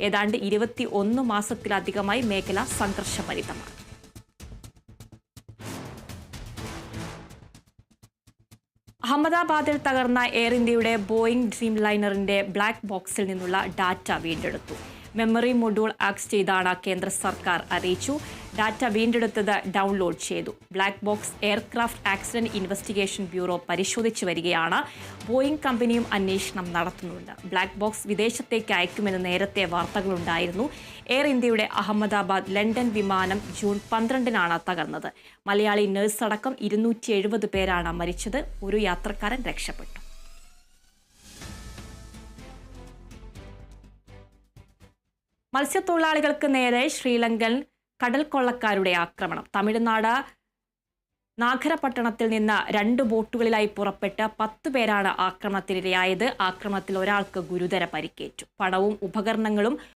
ഏതാണ്ട് ഇരുപത്തി ഒന്ന് മാസത്തിലധികമായി മേഖല സംഘർഷഭരിതമാണ്. അഹമ്മദാബാദിൽ തകർന്ന എയർ ഇന്ത്യയുടെ ബോയിംഗ് ഡ്രീം ലൈനറിന്റെ ബ്ലാക്ക് ബോക്സിൽ നിന്നുള്ള ഡാറ്റ വീണ്ടെടുത്തു. മെമ്മറി മൊഡ്യൂൾ ആക്സ് ചെയ്താണ് കേന്ദ്ര സർക്കാർ അറിയിച്ചു. ഡാറ്റ വീണ്ടെടുത്തത് ഡൗൺലോഡ് ചെയ്തു. Black box aircraft accident investigation bureau പരിശോധിച്ചു വരികയാണ്. ബോയിങ് കമ്പനിയും അന്വേഷണം നടത്തുന്നുണ്ട്. ബ്ലാക്ക് ബോക്സ് വിദേശത്തേക്ക് അയക്കുമെന്ന് നേരത്തെ വാർത്തകളുണ്ടായിരുന്നു. എയർ ഇന്ത്യയുടെ അഹമ്മദാബാദ് ലണ്ടൻ വിമാനം ജൂൺ പന്ത്രണ്ടിനാണ് തകർന്നത്. മലയാളി നഴ്സ് അടക്കം ഇരുന്നൂറ്റി പേരാണ് മരിച്ചത്. ഒരു യാത്രക്കാരൻ രക്ഷപ്പെട്ടു. മത്സ്യത്തൊഴിലാളികൾക്ക് നേരെ ശ്രീലങ്കൻ കടൽ കൊള്ളക്കാരുടെ ആക്രമണം. തമിഴ്നാട് നാഗരപട്ടണത്തിൽ നിന്ന് രണ്ട് ബോട്ടുകളിലായി പുറപ്പെട്ട് പത്ത് പേരാണ് ആക്രമണത്തിനിരയായത്. ആക്രമണത്തിൽ ഒരാൾക്ക് ഗുരുതര പരിക്കേറ്റു. പണവും ഉപകരണങ്ങളും